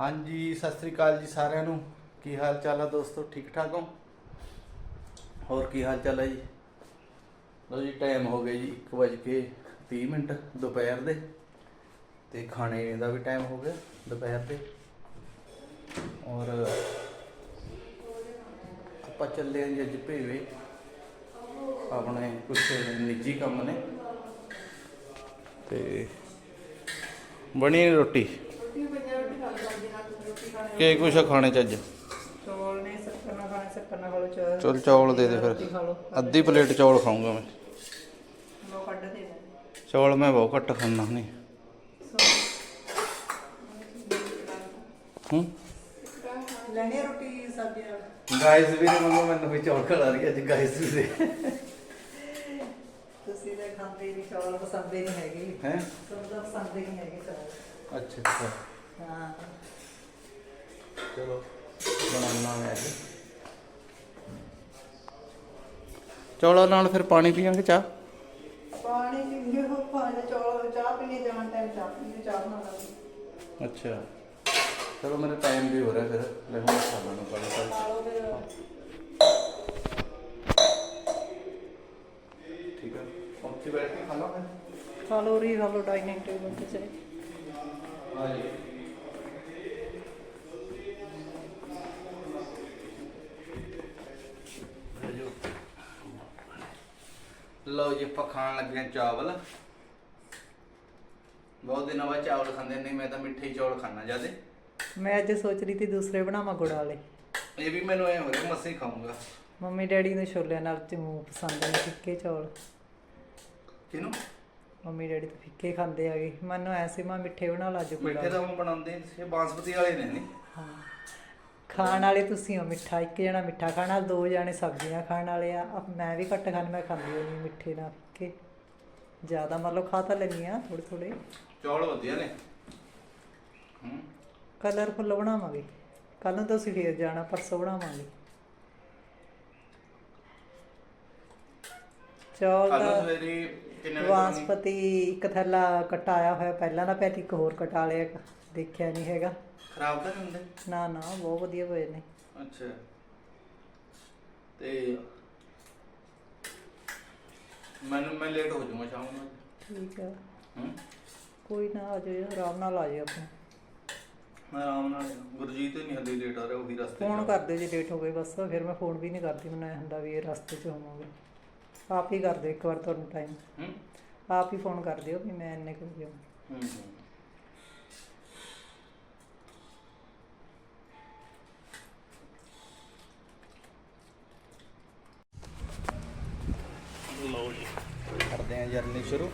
ਹਾਂਜੀ, ਸਤਿ ਸ੍ਰੀ ਅਕਾਲ ਜੀ ਸਾਰਿਆਂ ਨੂੰ। ਕੀ ਹਾਲ ਚਾਲ ਆ ਦੋਸਤੋ? ਠੀਕ ਠਾਕ ਹੋ? ਹੋਰ ਕੀ ਹਾਲ ਚਾਲ ਹੈ ਜੀ? ਲੋ ਜੀ ਟਾਈਮ ਹੋ ਗਿਆ ਜੀ 1:30 ਮਿੰਟ ਦੁਪਹਿਰ ਦੇ ਤੇ ਖਾਣੇ ਦਾ ਵੀ ਟਾਈਮ ਹੋ ਗਿਆ ਦੁਪਹਿਰ ਦੇ। ਔਰ ਆਪਾਂ ਚੱਲੇ ਆਂ ਜੀ ਅੱਜ ਭੇਵੇ। ਆਪਣੇ ਕੁਝ ਨਿੱਜੀ ਕੰਮ ਨੇ। ਤੇ ਬਣੀ ਰੋਟੀ? ਕੀ ਕੁਛ ਆ ਖਾਣੇ ਚ ਅੱਜ? ਚੌਲ ਨੇ ਸੱਕਰਨਾ ਖਾਣੇ ਸੱਕਰਨਾ ਖਾ ਲਓ ਚੌਲ ਚਲ ਚੌਲ ਦੇ ਦੇ ਰੋਟੀ ਖਾ ਫਿਰ ਲਓ। ਅੱਧੀ ਪਲੇਟ ਚੌਲ ਖਾਊਂਗਾ ਮੈਂ। ਲੋ ਕੱਢ ਦੇ ਦੇ ਚੌਲ ਮੈਂ ਬਹੁਤ ਘੱਟ ਖਾਂਦਾ ਨਹੀਂ ਹੂੰ? ਲੈਣੀ ਆ ਰੋਟੀ ਸਬਜ਼ੀ ਨਾਲ ਗਾਇਸ ਵੀ ਨੇ ਮੰਗੋ ਮੈਨੂੰ ਵੀ ਚੌਲ ਖਿਲਾ ਰਹੀ ਅੱਜ ਗਾਇਸ ਵੀ। ਦੇ ਤੁਸੀਂ ਤਾਂ ਖਾਂਦੇ ਨਹੀਂ ਚੌਲ ਪਸੰਦ ਹੀ ਨਹੀਂ ਹੈਗੇ। ਹੈ? ਤੁਹਾਨੂੰ ਤਾਂ ਪਸੰਦ ਹੀ ਨਹੀਂ ਹੈਗੇ ਚੌਲ। ਅੱਛਾ ਅੱਛਾ। ਹਾਂ। ਚਲੋ। ਬਣਾਉਣਾ ਮੈਂ ਅੱਜ ਚੌਲਾਂ ਨਾਲ ਫਿਰ ਪਾਣੀ ਪੀਵਾਂਗੇ ਚਾਹ? ਪਾਣੀ ਪੀਂਦੇ ਹੋ ਪਾਣੀ ਚੌਲ ਚਾਹ ਪੀਣੀ ਜਾਣ ਟਾਈਮ ਚਾਹ ਪੀਣੀ ਚਾਹ ਬਣਾ ਲਾਂਗੇ ਅੱਛਾ। ਚਲੋ ਮੇਰਾ ਟਾਈਮ ਵੀ ਹੋ ਰਿਹਾ ਫਿਰ। ਲੈ ਹੁਣ ਖਾਣਾ ਨੂੰ ਪਾਣੀ। ਲਓ ਫਿਰ। ਠੀਕ ਹੈ ਉੱਥੇ ਬੈਠ ਕੇ ਖਾ ਲਵਾਂਗੇ ਖਾ ਲਓ ਰੀ ਖਾ ਲਓ ਡਾਈਨਿੰਗ ਟੇਬਲ ਤੇ ਚਲੇ। ਹਾਂਜੀ। ਲਓ ਜੀ ਆਪਾਂ ਖਾਣ ਲੱਗੇ ਹਾਂ ਚਾਵਲ। ਬਹੁਤ ਦਿਨਾਂ ਬਾਅਦ ਚਾਵਲ ਖਾਂਦੇ ਨਹੀਂ ਮੈਂ ਤਾਂ ਮਿੱਠੇ ਹੀ ਚੌਲ ਖਾਣਾ ਜਿਆਦੇ। ਮੈਂ ਅੱਜ ਸੋਚ ਰਹੀ ਸੀ ਦੂਸਰੇ ਬਣਾਵਾਂ ਗੁੜ ਵਾਲੇ। ਇਹ ਵੀ ਮੈਨੂੰ ਐ ਹੋ ਰਿਹਾ ਮਸੀਂ ਖਾਊਂਗਾ। ਮੰਮੀ ਡੈਡੀ ਨੂੰ ਛੋਲਿਆਂ ਨਾਲ ਚਮੂ ਪਸੰਦ ਨੇ ਫਿੱਕੇ ਚੌਲ। ਕਿਨੂੰ ਮੰਮੀ ਡੈਡੀ ਤਾਂ ਫਿੱਕੇ ਖਾਂਦੇ ਆਗੇ ਮੈਨੂੰ ਐਸੇ ਮੈਂ ਮਿੱਠੇ ਬਣਾ ਲਾ ਜੋ ਮਿੱਠੇ ਤਾਂ ਉਹ ਬਣਾਉਂਦੇ ਇਹ ਬਾਸਮਤੀ ਵਾਲੇ ਨੇ ਨਹੀਂ ਹਾਂ। ਖਾਣ ਵਾਲੇ ਤੁਸੀਂ ਹੋ ਮਿੱਠਾ ਇੱਕ ਜਣਾ ਮਿੱਠਾ ਖਾਣਾ ਦੋ ਜਣੇ ਸਬਜ਼ੀਆਂ ਖਾਣ ਵਾਲੇ ਆ। ਮੈਂ ਵੀ ਘੱਟ ਖਾਣ ਮੈਂ ਖਾਂਦੀ ਨਹੀਂ ਮਿੱਠੇ ਨਾਲ ਫਿੱਕੇ ਜ਼ਿਆਦਾ ਮਤਲਬ ਖਾ ਤਾਂ ਲੈਂਦੀ ਆ ਥੋੜੇ ਥੋੜੇ ਚੌਲ ਵਧੀਆ ਨੇ। ਹੂੰ। ਕਲਰਫੁੱਲ ਬਣਾਵਾਂਗੇ। ਕੱਲ ਨੂੰ ਤੁਸੀਂ ਫੇਰ ਜਾਣਾ ਪਰਸੋਂ ਬਣਾਵਾਂਗੇ। ਚੌਲ ਕੱਲ ਦਾ ਸਵੇਰੇ? ਵਾਸਪਤੀ ਇੱਕ ਥੈਲਾ ਕਟਾਇਆ ਹੋਇਆ ਪਹਿਲਾਂ ਦਾ ਪਿਆ ਤੇ ਇੱਕ ਹੋਰ ਕਟਾ ਲਿਆ ਦੇਖਿਆ ਨਹੀਂ ਹੈਗਾ। ਖਰਾਬ ਤਾਂ ਨਹੀਂ ਹੁੰਦੇ? ਨਾ ਨਾ ਬਹੁਤ ਵਧੀਆ ਹੋਏ ਨੇ। ਅੱਛਾ। ਤੇ ਮੈਨੂੰ ਮੈਂ ਲੇਟ ਹੋ ਜਾਊਂਗਾ ਸ਼ਾਮ ਨੂੰ ਠੀਕ ਆ। ਹੂੰ? ਕੋਈ ਨਾ ਆ ਜਾਓ ਆਰਾਮ ਨਾਲ ਆ ਜਾਓ ਆਪਣਾ ਮੈਂ ਆਰਾਮ ਨਾਲ ਗੁਰਜੀਤ ਹੀ ਨਹੀਂ ਹੱਲੇ ਲੇਟ ਆ ਰਿਹਾ ਉਹ ਵੀ ਰਸਤੇ ਫੋਨ ਕਰ ਦਿਓ ਜੇ ਲੇਟ ਹੋ ਗਏ ਬਸ ਫਿਰ ਮੈਂ ਫੋਨ ਵੀ ਨਹੀਂ ਕਰਦੀ ਮੈਨੂੰ ਐ ਹੁੰਦਾ ਵੀ ਇਹ ਰਸਤੇ 'ਚ ਹੋਵਾਂਗੇ। ਆਪ ਹੀ ਕਰ ਦਿਓ ਇੱਕ ਵਾਰ ਤੁਹਾਨੂੰ ਟਾਈਮ ਹੂੰ। ਆਪ ਹੀ ਫੋਨ ਕਰ ਦਿਓ ਵੀ ਮੈਂ ਇੰਨੇ ਕੁ ਵਜੇ। ਹੂੰ ਲਓ ਜੀ ਕਰਦੇ ਹਾਂ ਜਰਨੀ ਸ਼ੁਰੂ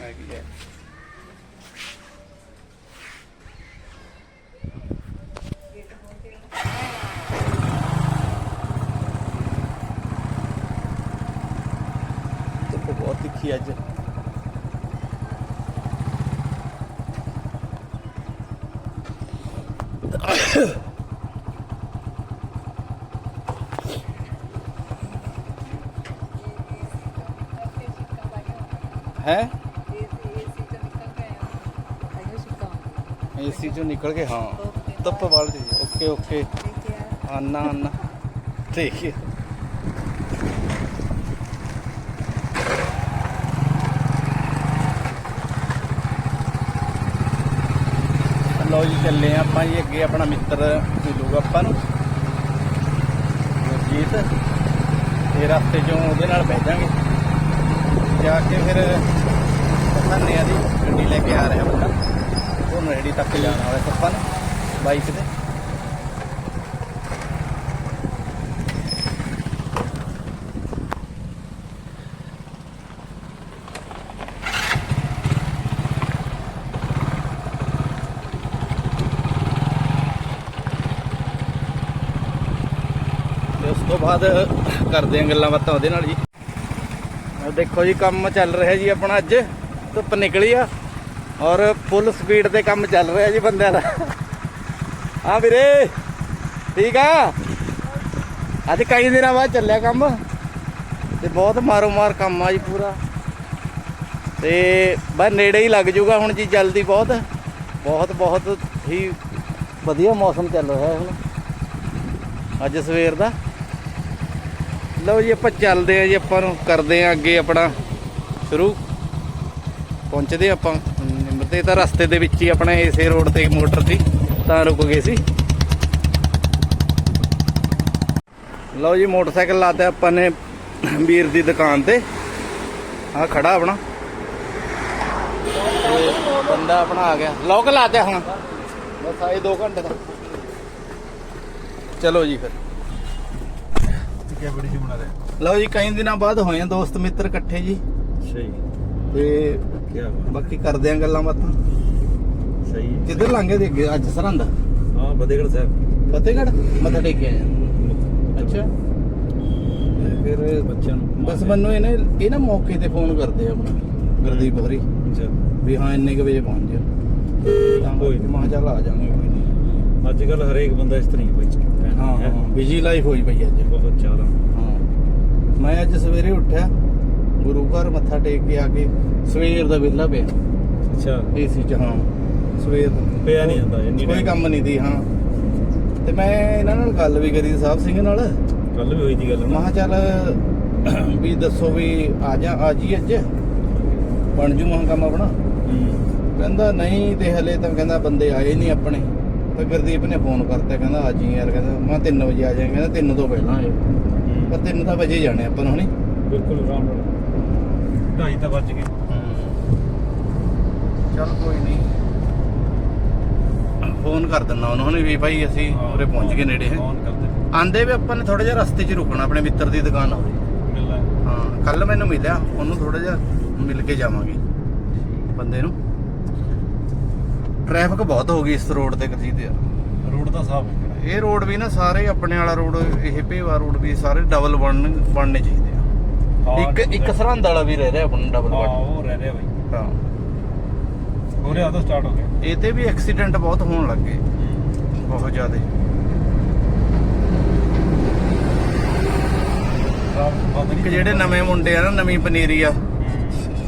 ਹੈਗੀ ਹੈ ਧੁੱਪ ਬਹੁਤ ਤਿੱਖੀ ਅੱਜ ਹੈ ਏਸੀ ਚੋਂ ਨਿਕਲ ਕੇ ਹਾਂ ਧੁੱਪ ਵਾਲ ਦੀ ਓਕੇ ਓਕੇ ਆਨਾ ਆਨਾ ਠੀਕ ਹੈ ਲਓ ਜੀ, ਚੱਲੇ ਹਾਂ ਆਪਾਂ ਜੀ ਅੱਗੇ ਆਪਣਾ ਮਿੱਤਰ ਮਿਲੂਗਾ ਆਪਾਂ ਨੂੰ। ਗੁਰਜੀਤ ਤੇ ਰਸਤੇ ਚੋਂ ਉਹਦੇ ਨਾਲ ਬਹਿ ਜਾਾਂਗੇ ਜਾ ਕੇ ਫਿਰ ਧੰਨੇ ਦੀ ਗੱਡੀ ਲੈ ਕੇ ਆ ਰਿਹਾ ਬੰਦਾ ਉਹ ਨੇੜੀ ਤੱਕ ਜਾਣ ਵਾਲਾ ਸੱਪਾ ਨੇ, ਬਾਈਕ ਤੇ। ਬਾਅਦ ਕਰਦੇ ਆਂ ਗੱਲਾਂ ਬਾਤਾਂ ਉਹਦੇ ਨਾਲ ਜੀ। ਦੇਖੋ ਜੀ, ਕੰਮ ਚੱਲ ਰਿਹਾ ਜੀ ਆਪਣਾ ਅੱਜ। ਧੁੱਪ ਨਿਕਲੀ ਆ ਔਰ ਫੁੱਲ ਸਪੀਡ ਤੇ ਕੰਮ ਚੱਲ ਰਿਹਾ ਜੀ ਬੰਦਿਆਂ ਦਾ। ਆ ਵੀਰੇ, ਠੀਕ ਆ? ਅੱਜ ਕਈ ਦਿਨਾਂ ਬਾਅਦ ਚੱਲਿਆ ਕੰਮ। ਤੇ ਬਹੁਤ ਮਾਰੋ ਮਾਰ ਕੰਮ ਆ ਜੀ ਪੂਰਾ। ਤੇ ਬਸ ਨੇੜੇ ਹੀ ਲੱਗ ਜੂਗਾ ਹੁਣ ਜੀ ਜਲਦੀ ਬਹੁਤ। ਬਹੁਤ ਬਹੁਤ ਹੀ ਵਧੀਆ ਮੌਸਮ ਚੱਲ ਰਿਹਾ ਹੁਣ। ਅੱਜ ਸਵੇਰ ਦਾ। ਲਓ ਜੀ, ਆਪਾਂ ਚੱਲਦੇ ਆ ਜੀ, ਆਪਾਂ ਨੂੰ ਕਰਦੇ ਆ ਅੱਗੇ ਆਪਣਾ ਸ਼ੁਰੂ। ਪਹੁੰਚਦੇ ਆਪਾਂ। ਨਿੰਮ ਤੇ ਤਾਂ ਰਸਤੇ ਦੇ ਵਿੱਚ ਹੀ ਆਪਣਾ ਇਸੇ ਰੋਡ ਤੇ ਮੋਟਰ ਸੀ, ਤਾਂ ਰੁਕ ਗਏ ਸੀ। ਲਓ ਜੀ, ਮੋਟਰਸਾਈਕਲ ਲਾਤਾ ਆਪਾਂ ਨੇ ਵੀਰ ਦੀ ਦੁਕਾਨ ਤੇ। ਆ ਖੜਾ ਆਪਣਾ। ਬੰਦਾ ਆਪਣਾ ਆ ਗਿਆ। ਲੋਕ ਲਾਤੇ ਹੁਣ। ਬਸ ਆਏ 2 ਘੰਟੇ ਦਾ। ਚਲੋ ਜੀ ਫਿਰ। ਜੀ ਲਓ ਜੀ ਕਈ ਦਿਨਾਂ ਬਾਅਦ ਹੋਏ ਆ ਦੋਸਤ ਮਿੱਤਰ ਇਕੱਠੇ ਜੀ। ਸਹੀ। ਤੇ ਕੀ ਬਾਕੀ ਕਰਦੇ ਆ ਗੱਲਾਂ ਬਾਤਾਂ। ਸਹੀ ਹੈ। ਕਿੱਧਰ ਲਾਂਗੇ ਦੇ ਅੱਗੇ? ਅੱਜ ਸਰਹੰਦ? ਹਾਂ ਫਤਿਹਗੜ੍ਹ ਸਾਹਿਬ। ਫਤਿਹਗੜ੍ਹ? ਮੱਥਾ ਟੇਕ ਕੇ ਆਏ ਆ। ਅੱਛਾ। ਤੇ ਫਿਰ ਬੱਚਿਆਂ ਨੂੰ ਬਸ ਮੈਨੂੰ ਇਹਨੇ ਇਹ ਨਾ ਮੌਕੇ ਤੇ ਫੋਨ ਕਰਦੇ ਆ ਆਪਣਾ ਗੁਰਦੀਪ ਅੱਛਾ। ਵੀ ਹਾਂ ਇੰਨੇ ਕੁ ਵਜੇ ਪਹੁੰਚ ਜਿਓ। ਤਾਂ ਕੋਈ ਕੋਈ ਮਾਂ ਚੱਲ ਆ ਜਾਵਾਂਗੇ ਕੋਈ ਨਹੀਂ। ਅੱਜ ਕੱਲ ਹਰੇਕ ਬੰਦਾ ਇਸ ਤਰ੍ਹਾਂ ਹੀ ਬਈ। ਹਾਂ ਹਾਂ ਬਿਜ਼ੀ ਲਾਈਫ ਹੋਈ ਪਈ ਅੱਜ। ਬਹੁਤ ਜ਼ਿਆਦਾ। ਹਾਂ। ਮੈਂ ਅੱਜ ਸਵੇਰੇ ਉੱਠਿਆ ਗੁਰੂ ਘਰ ਮੱਥਾ ਟੇਕ ਕੇ ਆ ਕੇ ਸਵੇਰ ਦਾ ਵਿਹਲਾ ਪਿਆ। ਅੱਛਾ। ਏਸੀ ਚ ਹਾਂ। ਸਵੇਰ ਦਾ। ਪਿਆ ਨਹੀਂ ਜਾਂਦਾ ਇੰਨੀ ਕੋਈ ਕੰਮ ਨਹੀਂ ਦੀ ਹਾਂ। ਤੇ ਮੈਂ ਇਹਨਾਂ ਨਾਲ ਗੱਲ ਵੀ ਕਰੀ ਸਾਹਿਬ ਸਿੰਘ ਨਾਲ। ਕੱਲ ਵੀ ਹੋਈ ਦੀ ਗੱਲ ਮੈਂ ਕਿਹਾ ਚੱਲ ਵੀ ਦੱਸੋ ਵੀ ਆ ਜਾ ਆ ਜੀ ਅੱਜ। ਬਣ ਜੂ ਮਹਾਂ ਕੰਮ ਆਪਣਾ। ਕਹਿੰਦਾ ਨਹੀਂ ਤੇ ਹਲੇ ਤਾਂ ਕਹਿੰਦਾ ਬੰਦੇ ਆਏ ਨਹੀਂ ਆਪਣੇ। ਤੇ ਗੁਰਦੀਪ ਨੇ ਫੋਨ ਕਰਤਾ ਕਹਿੰਦਾ ਆ ਜੀ ਯਾਰ ਕਹਿੰਦਾ ਮੈਂ 3 ਵਜੇ ਆ ਜਾਵਾਂਗਾ ਕਹਿੰਦਾ 3 ਤੋਂ ਪਹਿਲਾਂ ਆਇਓ ਪਰ 3 ਤਾਂ ਵਜੇ ਜਾਣੇ ਆਪਾਂ ਨੂੰ ਹੁਣੀ ਬਿਲਕੁਲ ਆਰਾਮ ਨਾਲ। ਢਾਈ ਤਾਂ ਵੱਜ ਗਏ। ਚੱਲ ਕੋਈ ਨਹੀਂ ਫੋਨ ਕਰ ਦਿੰਦਾ ਉਹਨਾਂ ਨੇ ਵੀ ਭਾਈ ਅਸੀਂ ਉਰੇ ਪਹੁੰਚ ਗਏ ਨੇੜੇ ਹੈ? ਆਂਦੇ ਵੀ ਆਪਾਂ ਨੇ ਥੋੜਾ ਜਿਹਾ ਰਸਤੇ 'ਚ ਰੁਕਣਾ ਆਪਣੇ ਮਿੱਤਰ ਦੀ ਦੁਕਾਨ ਮਿਲਣਾ ਹਾਂ ਕੱਲ ਮੈਨੂੰ ਮਿਲਿਆ ਉਹਨੂੰ ਥੋੜਾ ਜਿਹਾ ਮਿਲ ਕੇ ਜਾਵਾਂਗੇ। ਬੰਦੇ ਨੂੰ। ਟ੍ਰੈਫਿਕ ਬਹੁਤ ਹੋ ਗਈ ਇਸ ਰੋਡ ਤੇ ਕਰਜੀਤ ਯਾਰ ਰੋਡ ਤਾਂ ਸਾਫ਼ ਹੋ। ਗਿਆ ਇਹ ਰੋਡ ਵੀ ਨਾ ਸਾਰੇ ਆਪਣੇ ਵਾਲਾ ਰੋਡ ਇਹ ਭੇਵਾ ਰੋਡ ਵੀ ਸਾਰੇ ਡਬਲ ਬਣ ਬਣਨੇ ਚਾਹੀਦੇ ਆ। ਇੱਕ ਇੱਕ ਸਰਹੰਦ ਵਾਲਾ ਵੀ ਰਹਿ ਰਿਹਾ ਆਪਣਾ ਡਬਲ ਹਾਂ ਬਣ। ਉਹ ਰਹਿ ਰਿਹਾ ਬਈ। ਹਾਂ। ਹੋਰੇ ਆ ਤਾਂ ਸਟਾਰਟ ਹੋ ਗਿਆ। ਇਹ ਤੇ ਵੀ ਐਕਸੀਡੈਂਟ ਬਹੁਤ ਹੋਣ ਲੱਗੇ ਬਹੁਤ ਜ਼ਿਆਦੇ। ਇੱਕ ਜਿਹੜੇ ਨਵੇਂ ਮੁੰਡੇ ਆ ਨਾ ਨਵੀਂ ਪਨੀਰੀ ਆ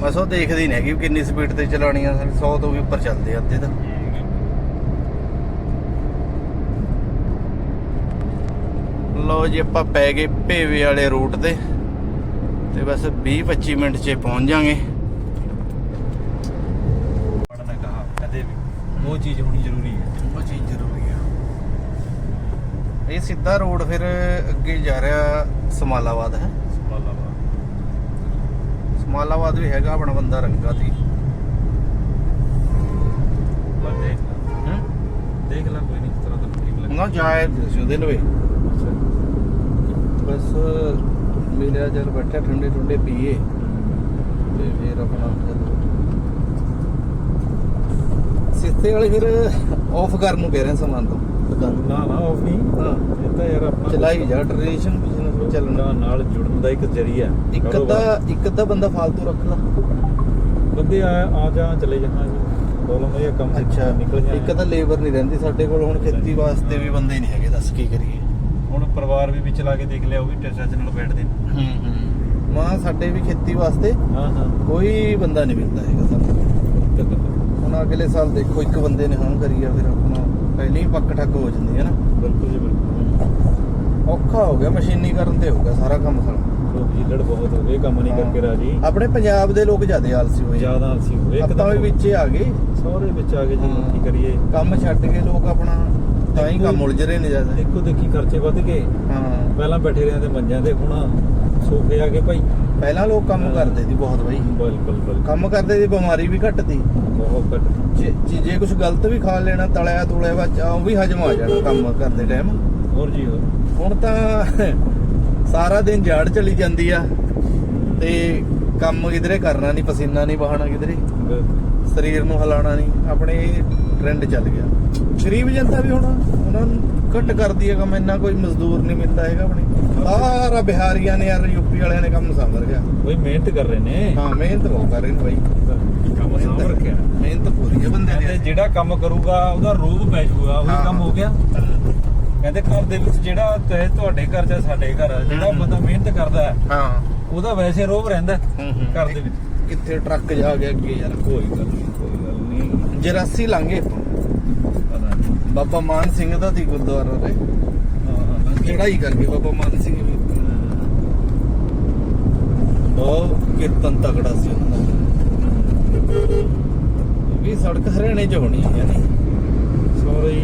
ਬਸ ਉਹ ਦੇਖਦੇ ਹੀ ਨਹੀਂ ਹੈਗੇ ਕਿੰਨੀ ਸਪੀਡ ਤੇ ਚਲਾਉਣੀ ਆ 100 ਤੋਂ ਵੀ ਉੱਪਰ ਚੱਲਦੇ ਆ ਅੱਧੇ ਤਾਂ। ਲੋ ਜੀ ਆਪਾਂ ਪੈ ਗਏ ਭੇਵੇ ਵਾਲੇ ਰੂਟ ਤੇ। ਤੇ ਬਸ 20 25 ਮਿੰਟ 'ਚ ਪਹੁੰਚ ਜਾਾਂਗੇ ਪੜਨਾ ਕਹਾ ਕਦੇ ਵੀ ਉਹ ਚੀਜ਼ ਹੋਣੀ ਜ਼ਰੂਰੀ ਹੈ। ਉਹ ਚੀਜ਼ ਜ਼ਰੂਰੀ ਆ। ਇਹ ਸਿੱਧਾ ਰੋਡ ਫਿਰ ਅੱਗੇ ਜਾ ਰਿਹਾ ਸਮਾਲਾਬਾਦ ਹੈ? ਸਮਾਲਾਬਾਦ। ਵੀ ਹੈਗਾ ਆਪਣਾ ਬੰਦਾ ਰੰਗਾ ਦੀ। ਦੇਖ ਲਾ। ਦੇਖ ਲਾ ਕੋਈ ਨਹੀਂ ਇਸ ਤਰ੍ਹਾਂ ਤਾਂ ਠੀਕ ਲੱਗ ਨਾ ਜਾਏ ਉਹਦੇ ਲਵੇ ਬਸ ਮਿਲਿਆ ਜਦ ਬੈਠਾ ਠੰਡੇ ਠੰਡੇ ਪੀਏ ਤੇ ਫਿਰ ਆਪਣਾ ਸਿੱਤੇ ਵਾਲੇ ਫਿਰ ਆਫ ਕਰਨ ਨੂੰ ਕਹਿ ਰਹੇ ਸਮਾਨ ਤੋਂ। ਨਾ ਨਾ ਉਹ ਨਹੀਂ। ਹਾਂ। ਇਹ ਤਾਂ ਯਾਰ ਆਪਣਾ ਚਲਾਈ ਜਾ ਟ੍ਰੈਡੀਸ਼ਨ ਬਿਜ਼ਨਸ ਚੱਲਣਾ। ਨਾਲ ਜੁੜਨ ਦਾ ਇੱਕ ਜ਼ਰੀਆ। ਇੱਕ। ਅੱਧਾ ਇੱਕ ਅੱਧਾ ਬੰਦਾ ਫਾਲਤੂ ਰੱਖ ਲਾ। ਬੰਦੇ ਆ ਆ ਜਾ ਚਲੇ ਜਾਣਾ ਜੀ। ਪ੍ਰੋਬਲਮ ਇਹ ਕੰਮ ਅੱਛਾ। ਨਿਕਲ ਜਾਣਾ ਇੱਕ ਤਾਂ ਲੇਬਰ ਨਹੀਂ ਰਹਿੰਦੀ ਸਾਡੇ ਕੋਲ ਹੁਣ ਖੇਤੀ ਵਾਸਤੇ ਵੀ ਬੰਦੇ ਨਹੀਂ ਹੈਗੇ ਦੱਸ ਕੀ ਕਰੀਏ। ਹੁਣ ਪਰਿਵਾਰ ਵੀ ਵਿੱਚ ਲਾ ਕੇ ਦੇਖ ਲਿਆ ਉਹ ਵੀ ਟੈਸਟ ਨਾਲ ਬੈਠਦੇ ਨੇ। ਹੂੰ ਹੂੰ। ਮਾਂ ਸਾਡੇ ਵੀ ਖੇਤੀ ਵਾਸਤੇ ਹਾਂ ਹਾਂ। ਕੋਈ ਬੰਦਾ ਨਹੀਂ ਮਿਲਦਾ ਹੈਗਾ ਸਾਨੂੰ। ਹੁਣ ਅਗਲੇ ਸਾਲ ਦੇਖੋ ਇੱਕ ਬੰਦੇ ਨੇ ਹਾਂ ਕਰੀ ਆ ਫਿਰ ਆਪਣਾ ਪਹਿਲੀ ਪੱਕ ਠੱਕ ਹੋ ਜਾਂਦੀ ਹੈ ਨਾ। ਬਿਲਕੁਲ ਜੀ ਬਿਲਕੁਲ। ਔਖਾ ਹੋ ਗਿਆ ਮਸ਼ੀਨੀਕਰਨ ਤੇ ਹੋ ਗਿਆ ਸਾਰਾ ਕੰਮ ਸਾਰਾ ਲੋਕ ਜਿੱਲੜ ਬਹੁਤ ਹੋ ਗਏ ਕੰਮ ਨਹੀਂ ਕਰਕੇ ਰਾਜੀ। ਆਪਣੇ ਪੰਜਾਬ ਦੇ ਲੋਕ ਜ਼ਿਆਦਾ ਆਲਸੀ ਹੋਏ। ਜ਼ਿਆਦਾ ਆਲਸੀ ਹੋ ਗਏ ਆਪਾਂ ਵੀ ਵਿੱਚ ਆ ਗਏ। ਸਹੁਰੇ ਵਿੱਚ ਆ ਗਏ ਜੀ। ਕੀ ਕਰੀਏ। ਕੰਮ ਛੱਡ ਕੇ ਲੋਕ ਆਪਣਾ ਤਾਂ ਹੀ ਕੰਮ ਉਲਝ ਰਹੇ ਨੇ ਜ਼ਿਆਦਾ। ਦੇਖੋ ਦੇਖੀ ਖਰਚੇ ਵੱਧ ਗਏ। ਹਾਂ। ਪਹਿਲਾਂ ਬੈਠੇ ਰਹਿੰਦੇ ਮੰਜਿਆਂ ਤੇ ਹੁਣ ਸੋਫੇ ਆ ਗਏ ਭਾਈ। ਪਹਿਲਾਂ ਲੋਕ ਕੰਮ ਕਰਦੇ ਸੀ ਬਹੁਤ ਬਈ। ਬਿਲਕੁਲ ਬਿਲਕੁਲ। ਕੰਮ ਕਰਦੇ ਸੀ ਬਿਮਾਰੀ ਵੀ ਘੱਟ ਸੀ ਬਹੁਤ ਘੱਟ ਜੇ ਜੇ- ਕੁਝ ਗਲਤ ਵੀ ਖਾ ਲੈਣਾ ਤਲਿਆ ਤੁਲਿਆ ਵਿੱਚ ਉਹ ਵੀ ਹਜਮ ਆ ਜਾਣਾ ਕੰਮ ਕਰਦੇ ਟਾਈਮ ਹੋਰ ਜੀ ਹੋਰ। ਹੁਣ ਤਾਂ ਸਾਰਾ ਦਿਨ ਝਾੜ ਚਲੀ ਜਾਂਦੀ ਆ। ਤੇ ਕੰਮ ਕਿਧਰੇ ਕਰਨਾ ਨਹੀਂ ਪਸੀਨਾ ਨਹੀਂ ਬਹਾਣਾ ਕਿਧਰੇ। ਸਰੀਰ ਨੂੰ ਹਿਲਾਉਣਾ ਨਹੀਂ ਆਪਣੇ ਟ੍ਰੈਂਡ ਚੱਲ ਗਿਆ। ਗਰੀਬ ਜਨਤਾ ਵੀ ਹੁਣ ਉਹਨਾਂ ਨੂੰ ਘੱਟ ਕਰਦੀ ਹੈ ਕੰਮ ਇੰਨਾ ਕੋਈ ਮਜ਼ਦੂਰ ਨਹੀਂ ਮਿਲਦਾ ਹੈਗਾ ਆਪਣੇ। ਸਾਰਾ ਬਿਹਾਰੀਆਂ ਨੇ ਯਾਰ ਯੂਪੀ ਵਾਲਿਆਂ ਨੇ ਕੰਮ ਸੰਭਰ ਗਿਆ। ਬਈ ਮਿਹਨਤ ਕਰ ਰਹੇ ਨੇ। ਹਾਂ ਮਿਹਨਤ ਬਹੁਤ ਕਰ ਰਹੇ ਨੇ ਬਾਈ। ਕੰਮ ਸਾਂਭ ਰੱਖਿਆ। ਮਿਹਨਤ ਪੂਰੀ ਹੈ ਬੰਦੇ ਦੀ। ਜਿਹੜਾ ਕੰਮ ਕਰੂਗਾ ਉਹਦਾ ਰੂਪ ਪੈ ਜਾਊਗਾ ਉਹ। ਕੰਮ ਹੋ ਗਿਆ। ਕਹਿੰਦੇ ਘਰ ਦੇ ਵਿੱਚ ਜਿਹੜਾ ਚਾਹੇ ਤੁਹਾਡੇ ਘਰ ਜਾਂ ਸਾਡੇ ਘਰ ਜਿਹੜਾ। ਬੰਦਾ ਮਿਹਨਤ ਕਰਦਾ ਹੈ, ਹਾਂ। ਉਹਦਾ ਵੈਸੇ ਰੋਬ ਰਹਿੰਦਾ। ਘਰ ਦੇ ਵਿੱਚ। ਕਿੱਥੇ ਟਰੱਕ ਜਾ ਗਿਆ ਅੱਗੇ ਯਾਰ ਕੋਈ ਗੱਲ ਨਹੀਂ ਕੋਈ ਗੱਲ ਜਰਾਸੀ ਲੰਘੇ ਬਾਬਾ ਮਾਨ ਸਿੰਘ ਦਾ ਦੀ ਗੁਰਦੁਆਰਾ ਰੇ ਚੜਾਈ ਕਰਕੇ ਬਾਬਾ ਮਾਨ ਸਿੰਘ ਬਹੁਤ ਕੀਰਤਨ ਤਕੜਾ ਸੀ ਉਹਨਾਂ ਦਾ। ਵੀ ਸੜਕ ਹਰਿਆਣੇ ਚ ਹੋਣੀ ਹੈ ਨਹੀਂ ਸੌਰੀ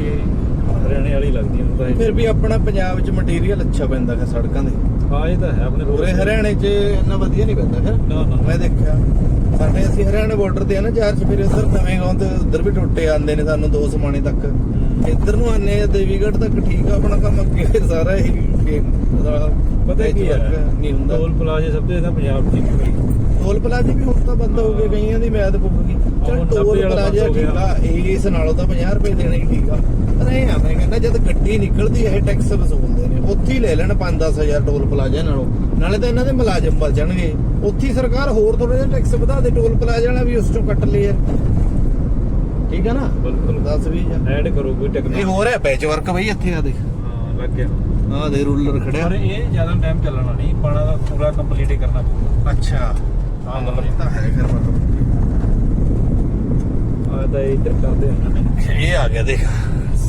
ਹਰਿਆਣੇ ਵਾਲੀ ਲੱਗਦੀ ਮੈਨੂੰ ਤਾਂ ਇਹ। ਫਿਰ ਵੀ ਆਪਣਾ ਪੰਜਾਬ ਚ ਮਟੀਰੀਅਲ ਅੱਛਾ ਪੈਂਦਾ ਹੈ ਸੜਕਾਂ ਦੇ। ਹਾਂ ਇਹ ਤਾਂ ਹੈ ਆਪਣੇ ਪੂਰੇ ਹਰਿਆਣੇ ਚ ਇੰਨਾ ਵਧੀਆ ਨਹੀਂ ਪੈਂਦਾ ਫਿਰ ਨਾ ਨਾ। ਮੈਂ ਦੇਖਿਆ ਸਾਡੇ ਅਸੀਂ ਹਰਿਆਣਾ ਬਾਰਡਰ ਤੇ ਆ ਨਾ ਚਾਰ ਫਿਰ ਉਧਰ ਨਵੇਂ ਗਾਉਂ ਤੇ ਉਧਰ ਵੀ ਟੁੱਟੇ ਆਂਦੇ ਨੇ ਸਾਨੂੰ ਦੋ ਸਮਾਣੇ ਤੱਕ। ਇੱਧਰ ਨੂੰ ਆਨੇ ਆ ਦੇਵੀਗੜ੍ਹ ਤੱਕ ਠੀਕ ਆ ਆਪਣਾ ਕੰਮ ਅੱਗੇ ਫਿਰ ਸਾਰਾ ਹੀ ਪਤਾ ਕੀ ਹੈ ਨਹੀਂ ਹੁੰਦਾ। ਟੋਲ ਪਲਾਜ਼ੇ ਸਭ ਤੋਂ ਜ਼ਿਆਦਾ ਪੰਜਾਬ ਚ ਹੀ ਟੋਲ ਪਲਾਜ਼ੇ ਵੀ ਹੁਣ ਤਾਂ ਬੰਦ ਹੋ ਗਏ ਕਈਆਂ ਦੀ ਮਿਆਦ ਪੁੱਗ ਗਈ। ਚਲ ਟੋਲ ਪਲਾਜ਼ਾ ਹੋ ਠੀਕ। ਆ ਇਸ ਨਾਲੋਂ ਤਾਂ 50 ਰੁਪਏ ਦੇਣੇ ਹੀ ਠੀਕ ਆ। ਪਰ ਇਹ ਆ ਮੈਂ ਕਹਿੰਦਾ ਜਦ ਗੱਡੀ ਨਿਕਲਦੀ ਹੈ ਇਹ ਟੈਕਸ ਵਸੂਲਦੇ ਨੇ। ਉੱਥੇ ਹੀ ਲੈ ਲੈਣ 5-10 ਹਜ਼ਾਰ ਟੋਲ ਪਲਾਜ਼ਾ ਨਾਲੋਂ। ਨਾਲੇ ਤਾਂ ਇਹਨਾਂ ਦੇ ਮੁਲਾਜ਼ਮ ਬਚ ਜਾਣਗੇ। ਉੱਥੇ ਹੀ ਸਰਕਾਰ ਹੋਰ ਥੋੜੇ ਜਿਹਾ ਟੈਕਸ ਵਧਾ ਦੇ ਟੋਲ ਪਲਾਜ਼ਾ ਵਾਲਾ ਵੀ ਉਸ ਚੋਂ ਕੱਟ ਲਏ ਠੀਕ ਆ ਨਾ? ਬਿਲਕੁਲ। 10 20 ਐਡ ਕਰੋ ਕੋਈ ਇਹ ਟੈਕਨੋਲੋਜੀ ਹੋ ਰਿਹਾ ਪੈਚ ਵਰਕ ਬਈ ਇੱਥੇ ਆ ਦੇਖ। ਹਾਂ ਲੱਗ ਗਿਆ। ਆਹ ਦੇ ਰੂਲਰ ਖੜਿਆ। ਪਰ ਇਹ ਜ਼ਿਆਦਾ ਟਾਈਮ ਚੱਲਣਾ ਨਹੀਂ ਪਾਣਾ ਦਾ ਪੂਰਾ ਕੰਪਲੀਟ ਹੀ ਕਰਨਾ ਪਊਗਾ। ਅੱਛਾ। ਹਾਂ ਮਤਲਬ ਇਹ ਤਾਂ ਹੈ ਫਿਰ ਮਤਲਬ। ਆ ਤਾਂ ਇੱਧਰ ਕਰਦੇ ਨੇ ਇਹ ਆ ਗਿਆ ਦੇਖ।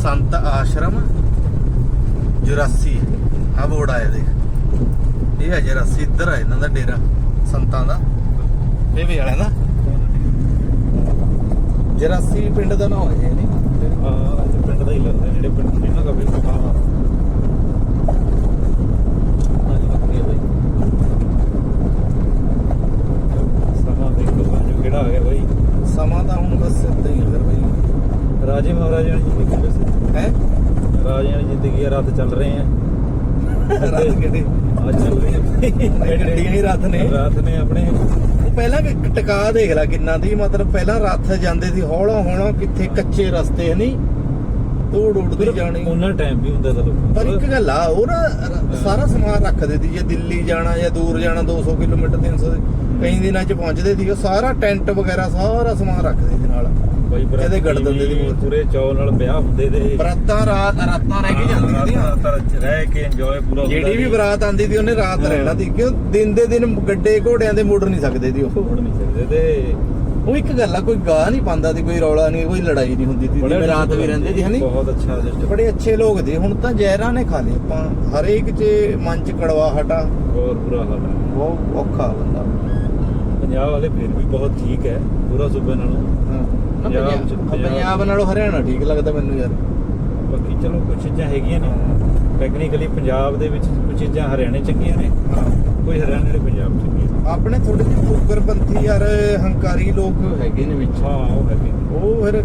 ਸੰਤ ਆਸ਼ਰਮ 84 ਆ ਬੋਰਡ ਆਇਆ ਦੇਖ। ਇਹ ਹੈ 84 ਇੱਧਰ ਆ ਇਹਨਾਂ ਦਾ ਡੇਰਾ ਸੰਤਾਂ ਦਾ। ਇਹ ਵੀ ਵਾਲਾ ਨਾ? 84 ਪਿੰਡ ਦਾ ਨਾਮ ਹੈ ਇਹ ਨਹੀਂ? ਹਾਂ ਇਹ ਪਿੰਡ ਦਾ ਹੀ ਲੱਗਦਾ ਜਿਹੜੇ ਪਿੰਡ ਇਹਨਾਂ ਦਾ ਵੀ ਹਾਂ ਹਾਂ ਲੱਗਦੀ ਹੈ ਬਾਈ ਸਮਾਂ ਦੇਖੋ ਜੋ ਕਿਹੜਾ ਗਿਆ ਬਾਈ? ਸਮਾਂ ਤਾਂ ਹੁਣ ਬਸ ਇਦਾਂ ਹੀ ਫਿਰ ਬਈ। ਰਾਜੇ ਮਹਾਰਾਜੇ ਦੀ ਜ਼ਿੰਦਗੀ ਵੈਸੇ ਹੈ? ਰਾਜਿਆਂ ਦੀ ਜ਼ਿੰਦਗੀ ਆ ਰਾਤ ਚੱਲ ਰਹੇ ਆ। ਰਾਤ ਕਿਹੜੀ? ਚੱਲ ਰਹੀ ਹੀ ਨੇ। ਰਾਤ ਨੇ ਆਪਣੇ। ਉਹ ਪਹਿਲਾਂ ਵੀ ਟਿਕਾ ਦੇਖ ਲੈ ਕਿੰਨਾ ਦੀ ਮਤਲਬ ਪਹਿਲਾਂ ਰੱਥ ਜਾਂਦੇ ਸੀ ਹੌਲਾ ਹੌਲਾ ਕਿੱਥੇ ਕੱਚੇ ਰਸਤੇ ਨਹੀਂ ਧੂੜ ਉੜਦੀ ਜਾਣੀ ਉਹਨਾਂ ਟਾਈਮ ਵੀ ਹੁੰਦਾ ਤਾਂ ਲੋਕਾਂ ਪਰ ਇੱਕ ਗੱਲ ਆ ਉਹ ਨਾ ਸਾਰਾ ਸਮਾਨ ਰੱਖਦੇ ਸੀ ਜੇ ਦਿੱਲੀ ਜਾਣਾ ਜਾਂ ਦੂਰ ਜਾਣਾ 200 ਕਿਲੋਮੀਟਰ 300 ਕਈ ਦਿਨਾਂ ਚ ਪਹੁੰਚਦੇ ਸੀ ਉਹ ਸਾਰਾ ਟੈਂਟ ਵਗੈਰਾ ਸਾਰਾ ਸਮਾਨ ਰੱਖਦੇ ਸੀ ਨਾਲ ਬਾਈ ਬਰਾਤ ਇਹਦੇ ਗੜ ਦਿੰਦੇ ਮੂਹਰੇ। ਪੂਰੇ ਚੌਲ ਨਾਲ ਵਿਆਹ ਹੁੰਦੇ ਤੇ ਬਰਾਤਾਂ ਰਾਤ ਰਾਤਾਂ ਰਹਿ ਕੇ ਜਾਂਦੀਆਂ ਸੀ ਰਾਤ ਰਹਿ ਕੇ ਇੰਜੋਏ ਪੂਰਾ ਜਿਹੜੀ ਵੀ। ਬਰਾਤ ਆਂਦੀ ਸੀ ਉਹਨੇ ਰਾਤ। ਰਹਿਣਾ ਸੀ ਕਿਉਂ ਦਿਨ ਦੇ ਦਿਨ ਗੱਡੇ ਘੋੜਿਆਂ ਦੇ ਮੁੜ ਨਹੀਂ ਸਕਦੇ ਸੀ ਉਹ ਮੁੜ ਨਹੀਂ ਸਕਦੇ ਤੇ ਉਹ ਇੱਕ ਗੱਲ ਆ ਕੋਈ ਗਾਹ ਨਹੀਂ ਪਾਉਂਦਾ ਸੀ ਕੋਈ ਰੌਲਾ ਨਹੀਂ ਕੋਈ ਲੜਾਈ ਨਹੀਂ ਹੁੰਦੀ ਸੀ ਜਿਵੇਂ ਰਾਤ ਵੀ ਰਹਿੰਦੇ ਸੀ ਹਨੀ? ਬਹੁਤ ਅੱਛਾ ਸਿਸਟਮ ਬੜੇ ਅੱਛੇ ਲੋਕ ਸੀ ਹੁਣ ਤਾਂ ਜ਼ਹਿਰਾਂ ਨੇ ਖਾ ਲਏ ਆਪਾਂ ਹਰੇਕ 'ਚ ਮਨ 'ਚ ਕੜਵਾਹਟ ਹੋਰ ਬੁਰਾ ਹਾਲ ਹੈ ਬਹੁਤ ਔਖਾ ਬੰਦਾ। ਪੰਜਾਬ ਵਾਲੇ ਫਿਰ ਵੀ ਬਹੁਤ ਠੀਕ ਹੈ ਪੂਰਾ ਸੂਬੇ ਨਾਲੋਂ। ਹਾਂ। ਪੰਜਾਬ ਨਾਲੋਂ ਹਰਿਆਣਾ ਠੀਕ ਲੱਗਦਾ ਮੈਨੂੰ ਯਾਰ। ਬਾਕੀ ਚਲੋ ਕੁਝ ਚੀਜ਼ਾਂ ਹੈਗੀਆਂ ਨੇ। ਟੈਕਨੀਕਲੀ ਪੰਜਾਬ ਦੇ ਵਿੱਚ ਕੁਝ ਚੀਜ਼ਾਂ ਹਰਿਆਣੇ ਚੰਗੀਆਂ ਨੇ। ਕੋਈ ਹਰਿਆਣੇ ਦੇ ਪੰਜਾਬ ਚੰਗੀਆਂ ਆਪਣੇ ਥੋੜੇ ਜਿਹੇ ਫੁਕਰਪੰਥੀ ਯਾਰ ਹੰਕਾਰੀ ਲੋਕ ਹੈਗੇ ਨੇ ਵਿੱਚ। ਹਾਂ ਉਹ ਹੈਗੇ। ਉਹ ਫਿਰ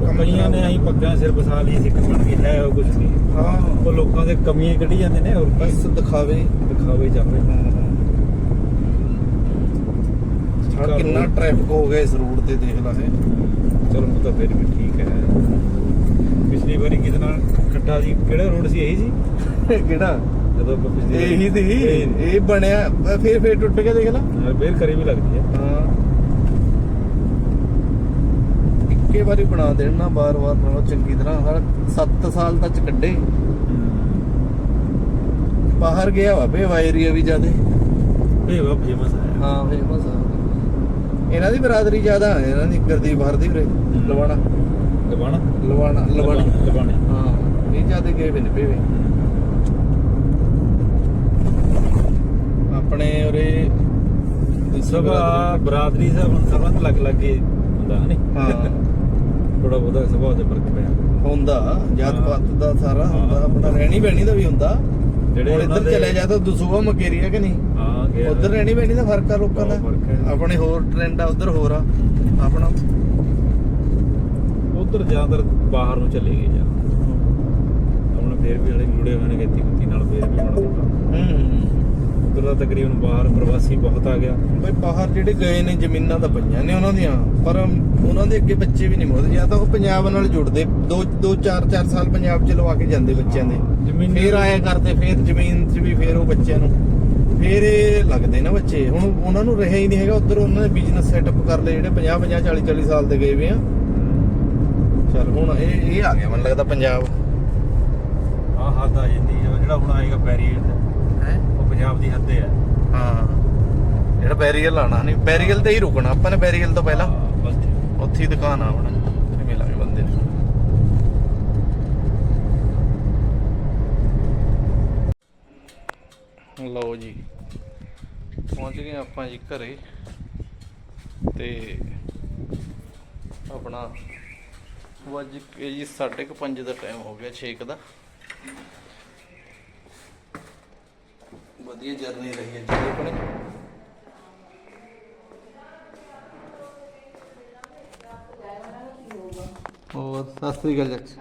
ਕੰਮ ਕਈਆਂ ਨੇ ਅਸੀਂ ਪੱਗਾਂ ਸਿਰ ਬਸਾ ਲਈ ਸਿੱਖ ਬਣ ਕੇ ਹੈ ਉਹ ਕੁਝ ਨਹੀਂ। ਹਾਂ। ਉਹ ਲੋਕਾਂ ਦੇ ਕਮੀਆਂ ਕੱਢੀ ਜਾਂਦੇ ਨੇ ਹੋਰ ਬਸ ਦਿਖਾਵੇ। ਦਿਖਾਵੇ ਜਾਵੇ ਆਹ ਕਿੰਨਾ ਟ੍ਰੈਫਿਕ ਹੋ ਗਿਆ ਇਸ ਰੋਡ ਤੇ ਦੇਖ ਲਾ। ਹੈ ਚਲੋ ਤਾਂ ਫਿਰ ਵੀ ਠੀਕ ਹੈ। ਪਿਛਲੀ ਵਾਰੀ ਕਿਹਦੇ ਖੱਡਾ ਸੀ ਕਿਹੜਾ ਰੋਡ ਸੀ ਇਹੀ ਸੀ? ਕਿਹੜਾ? ਜਦੋਂ ਆਪਾਂ ਪਿਛਲੀ ਵਾਰੀ- ਇਹੀ ਦੀ ਇਹ- ਇਹ ਬਣਿਆ ਫੇਰ ਫੇਰ ਟੁੱਟ ਗਿਆ ਦੇਖ ਲਾ। ਰਿਪੇਅਰ ਕਰੀ ਵੀ ਲੱਗਦੀ ਹੈ। ਹਾਂ। ਇੱਕੇ ਵਾਰੀ ਬਣਾ ਦੇਣ ਨਾ ਬਾਰ-ਬਾਰ ਨਾਲੋਂ ਚੰਗੀ ਤਰ੍ਹਾਂ। ਹਰ 7 ਸਾਲ ਤੱਕ ਕੱਢੇ। ਬਾਹਰ ਗਿਆ ਵਾ ਬੇਵਾ ਏਰੀਆ ਵੀ ਜਿਆਦੇ। ਇਹ ਵਾ ਫੇਮਸ ਹੈ ਹਾਂ ਫੇਮਸ ਆ। ਇਹਨਾਂ ਦੀ ਬਰਾਦਰੀ ਜ਼ਿਆਦਾ ਹੈ ਇਹਨਾਂ ਦੀ ਗੁਰਦੀਪ ਹਰਦੀ ਵੀਰੇ ਲਵਾਣਾ? ਲਵਾਣਾ ਲਵਾਣਾ। ਲਵਾਣਾ ਲਵਾਣੇ। ਹਾਂ। ਜਿਆਦੇ ਗਏ ਵੇ ਨੇ ਪੇਵੇ ਆਪਣੇ ਉਰੇ ਸਭ ਬਰਾਦਰੀ- ਦਾ ਹੁਣ ਸੰਬੰਧ ਲੱਗ ਲੱਗ ਕੇ ਹੁੰਦਾ ਹੈ ਨੀ ਹਾਂ। ਥੋੜਾ ਬਹੁਤਾ ਸੁਭਾਅ ਦੇ ਫ਼ਰਕ ਪਿਆ। ਹੁੰਦਾ ਜਾਤ। ਪਾਤ ਦਾ ਸਾਰਾ ਹੁੰਦਾ। ਆਪਣਾ ਰਹਿਣੀ ਬਹਿਣੀ ਦਾ ਵੀ ਹੁੰਦਾ। ਜਿਹੜੇ ਇੱਧਰ ਚਲੇ ਜਾ ਤਾਂ ਦਸੂਆ ਮਕੇਰੀ ਹੈ ਕਿ ਨਹੀਂ? ਹਾਂ ਗਿਆ। ਉਧਰ ਰਹਿਣੀ ਬਹਿਣੀ ਦਾ ਫ਼ਰਕ ਆ ਲੋਕਾਂ ਦਾ। ਆਪਣੇ ਹੋਰ ਟ੍ਰੈਂਡ ਆ ਉਧਰ ਹੋਰ ਆ। ਆਪਣਾ। ਉਧਰ ਜ਼ਿਆਦਾਤਰ ਬਾਹਰ ਨੂੰ ਚਲੇ ਗਏ ਜਾਂ। ਫੇਰ ਵੀ ਵਾਲੇ ਜੁੜੇ ਹੋਏ ਨੇ ਖੇਤੀ ਨਾਲ ਫੇਰ ਵੀ ਮਾੜਾ ਮੋਟਾ ਹੂੰ। ਉਧਰ ਦਾ ਤਕਰੀਬਨ ਬਾਹਰ ਪ੍ਰਵਾਸੀ ਬਹੁਤ ਆ ਗਿਆ। ਬਈ ਬਾਹਰ ਜਿਹੜੇ ਗਏ ਨੇ ਜ਼ਮੀਨਾਂ ਤਾਂ ਪਈਆਂ ਨੇ ਉਹਨਾਂ ਦੀਆਂ ਪਰ ਉਹਨਾਂ ਦੇ ਅੱਗੇ ਬੱਚੇ ਵੀ ਨਹੀਂ ਮੁੜਦੇ ਜਾਂ ਤਾਂ ਉਹ ਪੰਜਾਬ ਨਾਲ ਜੁੜਦੇ ਦੋ ਦੋ ਚਾਰ ਚਾਰ ਸਾਲ ਪੰਜਾਬ ਚ ਲਵਾ ਕੇ ਜਾਂਦੇ ਬੱਚਿਆਂ ਦੇ। ਜ਼ਮੀਨ ਫੇਰ ਆਇਆ ਕਰਦੇ ਫੇਰ ਜ਼ਮੀਨ 'ਚ ਵੀ ਫੇਰ ਉਹ ਬੱਚਿਆਂ ਨੂੰ। ਫੇਰ ਇਹ ਲੱਗਦੇ ਨਾ ਬੱਚੇ। ਹੁਣ ਉਹਨਾਂ ਨੂੰ ਰਿਹਾ ਹੀ ਨਹੀਂ ਹੈਗਾ ਉਧਰ ਉਹਨਾਂ ਨੇ ਬਿਜ਼ਨਸ ਸੈਟਅਪ ਕਰ ਲਏ ਜਿਹੜੇ 50 50 40 40 ਸਾਲ ਦੇ ਗਏ ਵੇ ਆ। ਚਲ ਹੁਣ ਇਹ ਇਹ ਆ ਗਿਆ ਮੈਨੂੰ ਲੱਗਦਾ ਪੰਜਾਬ। ਹੱਦ ਆ ਜਾਂਦੀ ਹੈ ਜਿਹੜਾ ਹੁਣ ਆਏਗਾ ਬੈਰੀਅਰ ਹੈ? ਉਹ ਪੰਜਾਬ ਦੀ ਹੱਦ ਹੈ ਹਾਂ। ਜਿਹੜਾ ਬੈਰੀਅਲ ਲਾਣਾ ਨਹੀਂ ਬੈਰੀਅਲ ਤੇ ਹੀ ਰੁਕਣਾ। ਆਪਾਂ ਨੇ ਬੈਰੀਅਲ ਤੋਂ ਪਹਿਲਾਂ। ਉੱਥੇ ਹੀ ਦੁਕਾਨ ਆ ਤੇ ਮਿਲਾਂਗੇ ਬੰਦੇ ਨੂੰ। ਲਓ ਜੀ। ਪਹੁੰਚ ਗਏ ਆਪਾਂ ਜੀ ਘਰੇ। ਤੇ ਆਪਣਾ ਵੱਜ ਕੇ ਜੀ 5:30 ਦਾ ਟਾਈਮ ਹੋ ਗਿਆ 6 ਦਾ। ਵਧੀਆ ਜਰਨੀ ਰਹੀ ਹੈ ਜੀ ਆਪਣੀ। ਹੋਰ, ਸਤਿ ਸ੍ਰੀ ਅਕਾਲ ਜੀ।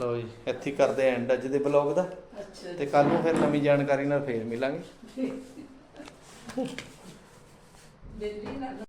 ਲਓ ਜੀ, ਇੱਥੇ ਹੀ ਕਰਦੇ ਐਂਡ ਅੱਜ ਦੇ ਬਲੌਗ ਦਾ। ਤੇ ਕੱਲ ਨੂੰ ਫਿਰ ਨਵੀਂ ਜਾਣਕਾਰੀ ਨਾਲ ਫੇਰ ਮਿਲਾਂਗੇ। ਦਿੱਲੀ ਨਾਲ